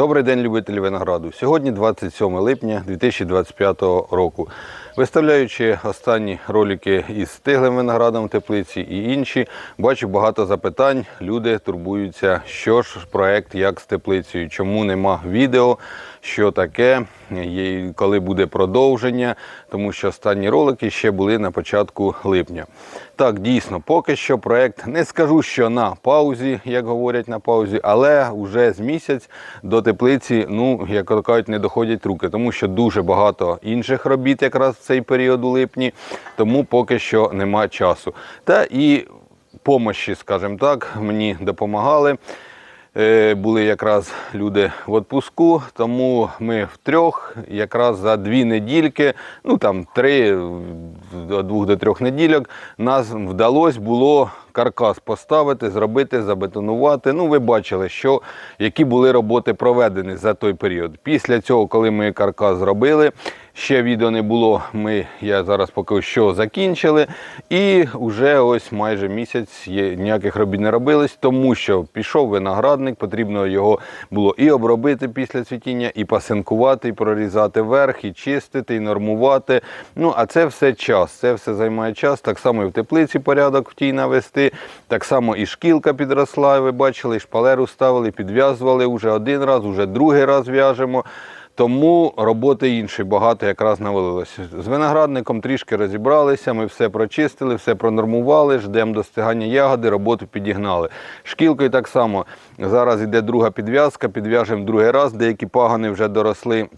Добрий день, любителі винограду. Сьогодні 27 липня 2025 року. Виставляючи останні ролики із стиглим виноградом в теплиці і інші, бачу багато запитань. Люди турбуються, що ж проект як з теплицею, чому нема відео, що таке, коли буде продовження, тому що останні ролики ще були на початку липня. Так, дійсно, поки що проект не скажу, що на паузі, як говорять на паузі, але вже з місяць до теплиці, ну як кажуть, не доходять руки, тому що дуже багато інших робіт якраз в цей період у липні, тому поки що нема часу. Та і помощі, скажімо так, мені допомагали. Е, Були якраз люди в відпуску, тому ми в трьох якраз за дві недільки, ну там три до двох до трьох недільок, нас вдалося було каркас поставити, зробити, забетонувати. Ну, ви бачили, що які були роботи проведені за той період. Після цього, коли ми каркас зробили, ще відео не було. Ми я зараз поки що закінчили, і вже ось майже місяць є, ніяких робіт не робилось, тому що пішов виноградник, потрібно його було і обробити після цвітіння, і пасинкувати, і прорізати верх, і чистити, і нормувати. Ну а це все час. Це все займає час. Так само і в теплиці порядок в тій навести. Так само і шкілка підросла. Ви бачили, і шпалеру ставили, підв'язували вже один раз, вже другий раз в'яжемо. Тому роботи іншої багато якраз навалилося. З виноградником трішки розібралися, ми все прочистили, все пронормували, ждемо достигання ягоди, роботу підігнали. Шкілкою так само. Зараз йде друга підв'язка, підв'яжемо другий раз, деякі пагани вже доросли.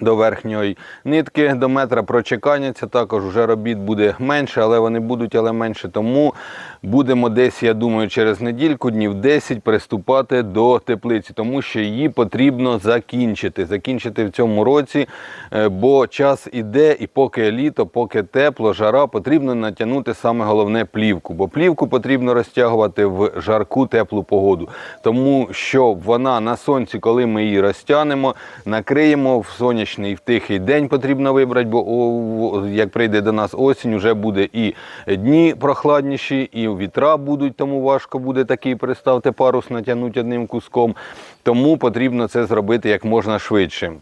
До верхньої нитки до метра прочеканяться. Також вже робіт буде менше, але вони будуть, але менше. Тому будемо десь, я думаю, через недільку, днів 10 приступати до теплиці, тому що її потрібно закінчити. Закінчити в цьому році, е, бо час іде, і поки літо, поки тепло, жара, потрібно натягнути саме головне плівку. Бо плівку потрібно розтягувати в жарку теплу погоду. Тому що вона на сонці, коли ми її розтягнемо, накриємо в сонячний в тихий день потрібно вибрати, бо о, як прийде до нас осінь, вже буде і дні прохладніші, і вітра будуть, тому важко буде такий, представте, парус натягнути одним куском. Тому потрібно це зробити як можна швидше.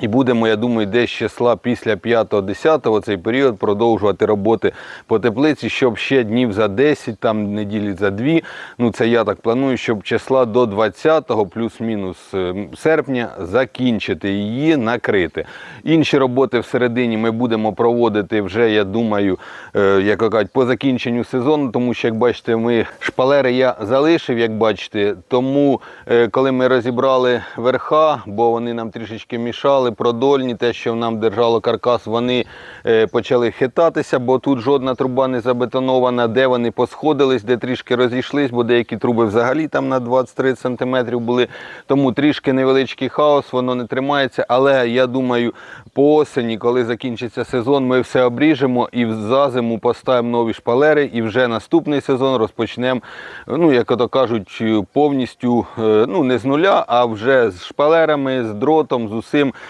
І будемо, я думаю, десь числа після 5-10 цей період продовжувати роботи по теплиці, щоб ще днів за 10, там неділі за 2, ну це я так планую, щоб числа до 20-го плюс-мінус е, серпня закінчити її, накрити. Інші роботи всередині ми будемо проводити вже, я думаю, е, як кажуть, по закінченню сезону, тому що, як бачите, ми шпалери я залишив, як бачите, тому е, коли ми розібрали верха, бо вони нам трішечки мішали, продольні, те, що нам держало каркас, вони е, почали хитатися, бо тут жодна труба не забетонована, де вони посходились, де трішки розійшлись, бо деякі труби взагалі там на 20-30 см були. Тому трішки невеличкий хаос, воно не тримається. Але я думаю, по осені, коли закінчиться сезон, ми все обріжемо і за зиму поставимо нові шпалери, і вже наступний сезон розпочнемо, ну, як то кажуть, повністю е, ну, не з нуля, а вже з шпалерами, з дротом, з усім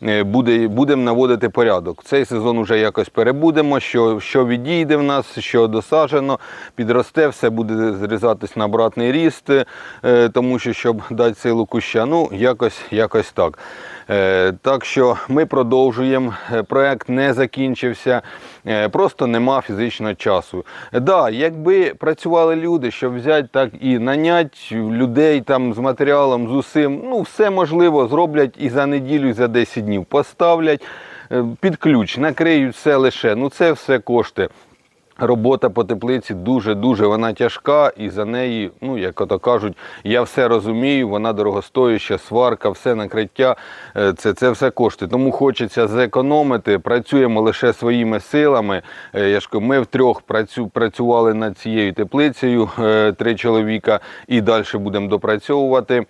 буде, будемо наводити порядок. Цей сезон вже якось перебудемо, що, що відійде в нас, що досаджено, підросте, все буде зрізатись на обратний ріст, е, тому що щоб дати силу куща, ну якось, якось так. Е, Так що ми продовжуємо. Е, Проект не закінчився, е, просто нема фізичного часу. Е, Да, якби працювали люди, щоб взяти так і нанять людей там з матеріалом, з усім, ну все можливо, зроблять і за неділю, і за 10 днів поставлять е, під ключ, накриють все лише. Ну це все коштує. Робота по теплиці дуже-дуже вона тяжка, і за неї, ну як ото кажуть, я все розумію, вона дорогостояща, сварка, все накриття, е, це, це все коштує. Тому хочеться зекономити. Працюємо лише своїми силами. Е, Я ж ми втрьох працю, працювали над цією теплицею, е, три чоловіка, і далі будемо допрацьовувати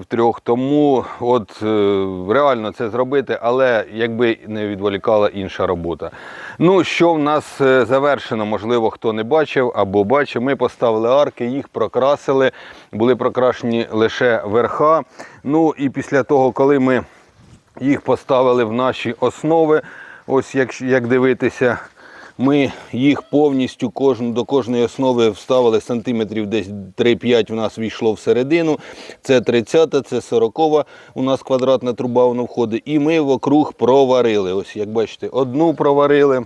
втрьох. Тому от реально це зробити, але якби не відволікала інша робота. Ну, що в нас завершено, можливо, хто не бачив або бачив. Ми поставили арки, їх прокрасили, були прокрашені лише верха. Ну і після того, коли ми їх поставили в наші основи, ось як, як дивитися, Ми їх повністю кожну, до кожної основи вставили сантиметрів десь 3-5 у нас війшло всередину. Це 30-та, це 40 у нас квадратна труба воно входить. І ми вокруг проварили. Ось як бачите, одну проварили.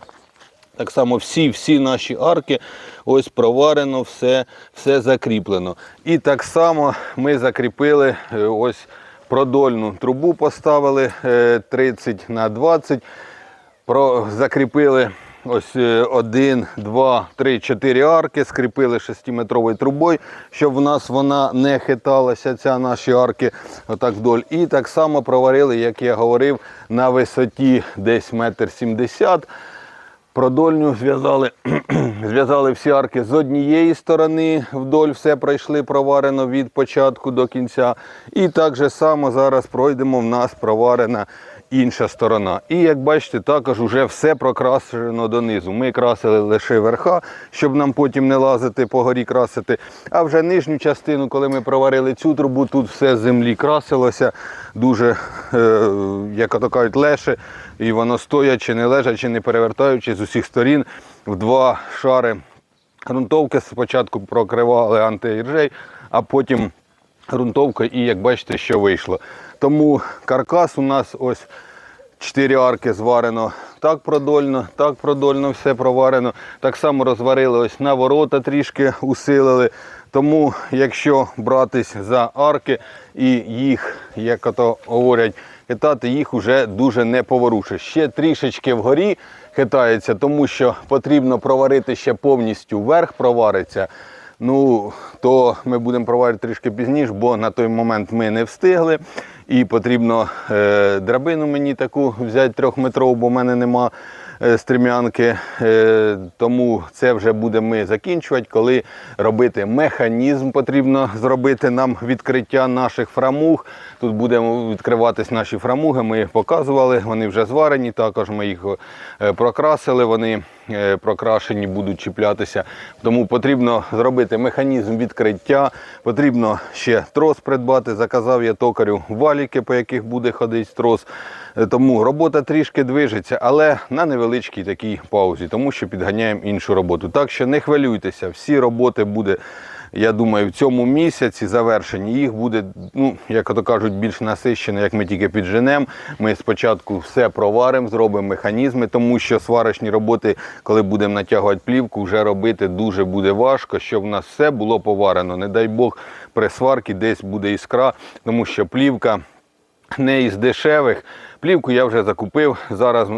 Так само всі, всі наші арки, ось проварено, все, все закріплено. І так само ми закріпили е, ось продольну трубу, поставили е, 30 на 20, про, закріпили ось е, один, два, три, чотири арки, скріпили 6-метровою трубою, щоб в нас вона не хиталася, ця наші арки отак вдоль. І так само проварили, як я говорив, на висоті десь метр сімдесят. Продольню зв'язали, зв'язали всі арки з однієї сторони, вдоль все пройшли проварено від початку до кінця. І так же само зараз пройдемо, в нас проварена інша сторона. І як бачите, також вже все прокрашено донизу. Ми красили лише верха, щоб нам потім не лазити по горі красити. А вже нижню частину, коли ми проварили цю трубу, тут все з землі красилося, дуже, е, як ото кажуть, леше. І воно стоячи, не лежачи, не перевертаючи з усіх сторін в два шари ґрунтовки. Спочатку прокривали антиіржей, а потім ґрунтовкою. І як бачите, що вийшло. Тому каркас у нас ось чотири арки зварено так продольно, так продольно все проварено. Так само розварили ось на ворота трішки усилили. Тому, якщо братись за арки і їх, як ото говорять, хитати, їх вже дуже не поворушиш. Ще трішечки вгорі хитається, тому що потрібно проварити ще повністю вверх провариться. Ну, то ми будемо проварити трішки пізніше, бо на той момент ми не встигли. І потрібно е, драбину мені таку взяти трьохметрову, бо в мене нема стрімянки. Е, тому це вже будемо ми закінчувати, коли робити механізм. Потрібно зробити нам відкриття наших фрамуг. Тут будемо відкриватись наші фрамуги. Ми їх показували, вони вже зварені. Також ми їх е, прокрасили. Вони е, прокрашені будуть чіплятися. Тому потрібно зробити механізм відкриття. Потрібно ще трос придбати. Заказав я токарю валіки, по яких буде ходити трос. Е, Тому робота трішки движеться, але на невеличкій такій паузі, тому що підганяємо іншу роботу. Так що не хвилюйтеся, всі роботи буде. Я думаю, в цьому місяці завершені їх буде, ну, як то кажуть, більш насищено, як ми тільки підженемо. Ми спочатку все проваримо, зробимо механізми, тому що сварочні роботи, коли будемо натягувати плівку, вже робити дуже буде важко, щоб в нас все було поварено. Не дай Бог, при сварці десь буде іскра, тому що плівка не із дешевих. Плівку я вже закупив, зараз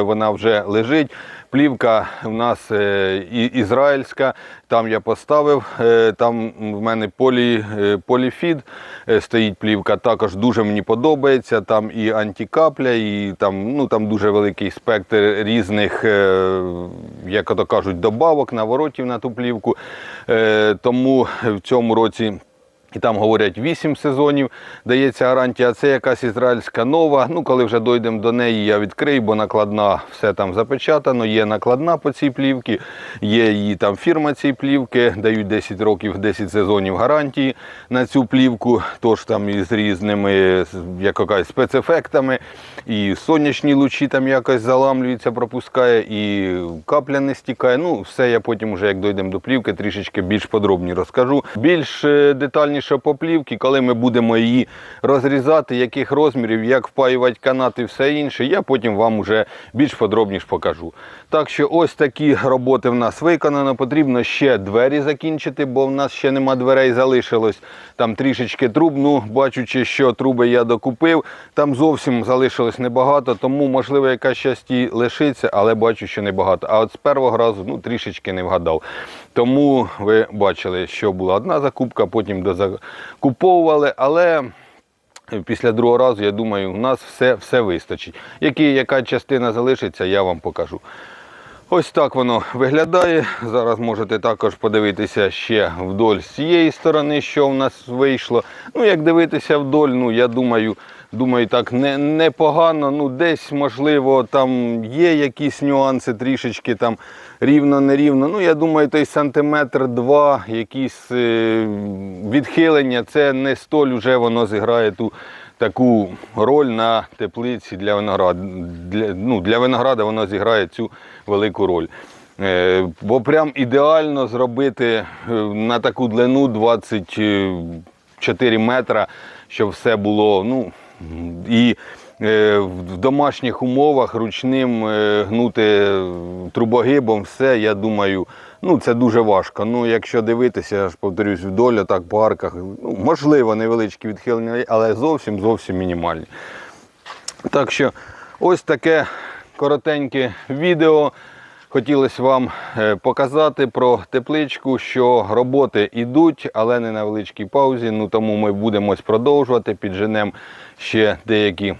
вона вже лежить. Плівка в нас е, ізраїльська, там я поставив, е, там в мене полі, е, поліфід е, стоїть плівка, також дуже мені подобається. Там і антикапля, і там, ну, там дуже великий спектр різних, е, як ото кажуть, добавок, наворотів на ту плівку. Е, Тому в цьому році. І там говорять 8 сезонів, дається гарантія. Це якась ізраїльська нова. Ну, коли вже дійдемо до неї, я відкрию, бо накладна все там запечатано. Є накладна по цій плівці, є її там фірма цієї плівки, дають 10 років, 10 сезонів гарантії на цю плівку. Тож там із різними як спецефектами. І сонячні лучі там якось заламлюються, пропускає, і капля не стікає. Ну, все я потім, вже як дійдемо до плівки, трішечки більш подробні розкажу. Більш е, детальніше по плівці, коли ми будемо її розрізати, яких розмірів, як впаювати канат і все інше, я потім вам вже більш подробніше покажу. Так що ось такі роботи в нас виконано. Потрібно ще двері закінчити, бо в нас ще нема дверей залишилось. Там трішечки труб. Ну, бачучи, що труби я докупив, там зовсім залишилось небагато, тому можливо якась часті лишиться, але бачу, що небагато. А от з першого разу ну, трішечки не вгадав. Тому ви бачили, що була одна закупка, потім дозакуповували, але після другого разу, я думаю, у нас все, все вистачить. Які, яка частина залишиться, я вам покажу. Ось так воно виглядає. Зараз можете також подивитися ще вдоль з цієї сторони, що в нас вийшло. Ну, як дивитися вдоль, ну я думаю, думаю, так не, непогано. Ну, десь, можливо, там є якісь нюанси трішечки там рівно, нерівно. Ну, я думаю, той сантиметр два, якісь е, відхилення, це не столь вже воно зіграє ту таку роль на теплиці для винограду. Для, ну, для винограда воно зіграє цю велику роль. Е, Бо прям ідеально зробити е, на таку длину 24 метра, щоб все було. ну, і е, в домашніх умовах ручним гнути трубогибом, все, я думаю, ну це дуже важко. Ну, якщо дивитися, я ж повторюсь, вдоль, так по арках, ну, можливо, невеличкі відхилення, але зовсім зовсім мінімальні. Так що ось таке коротеньке відео. Хотілося вам е, показати про тепличку, що роботи йдуть, але не на величкій паузі. Ну тому ми будемо продовжувати. Підженемо ще деякі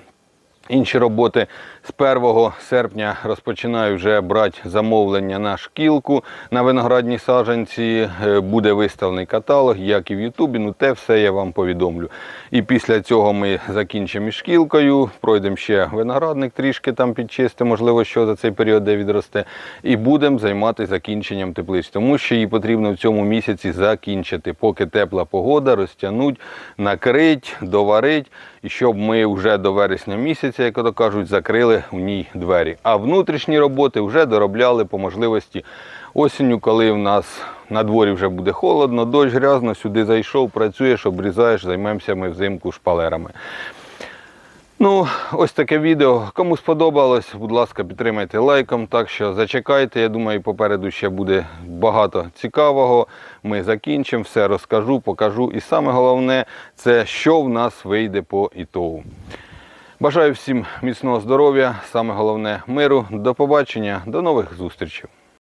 інші роботи. З 1 серпня розпочинаю вже брати замовлення на шкілку на виноградні саджанці. Е, Буде виставлений каталог, як і в Ютубі. Ну те все я вам повідомлю. І після цього ми закінчимо із шкілкою, пройдемо ще виноградник, трішки там підчистимо, можливо, що за цей період де відросте. І будемо займатися закінченням теплиць, тому що її потрібно в цьому місяці закінчити, поки тепла погода, розтягнуть, накрить, доварить, і щоб ми вже до вересня місяця, як то кажуть, закрили у ній двері. А внутрішні роботи вже доробляли по можливості осінню, коли в нас на дворі вже буде холодно, дощ грязно, сюди зайшов, працюєш, обрізаєш, займемося ми взимку шпалерами. Ну, ось таке відео. Кому сподобалось, будь ласка, підтримайте лайком. Так що зачекайте. Я думаю, попереду ще буде багато цікавого. Ми закінчимо, все розкажу, покажу. І саме головне, це що в нас вийде по ітогу. Бажаю всім міцного здоров'я, саме головне миру. До побачення, до нових зустрічей.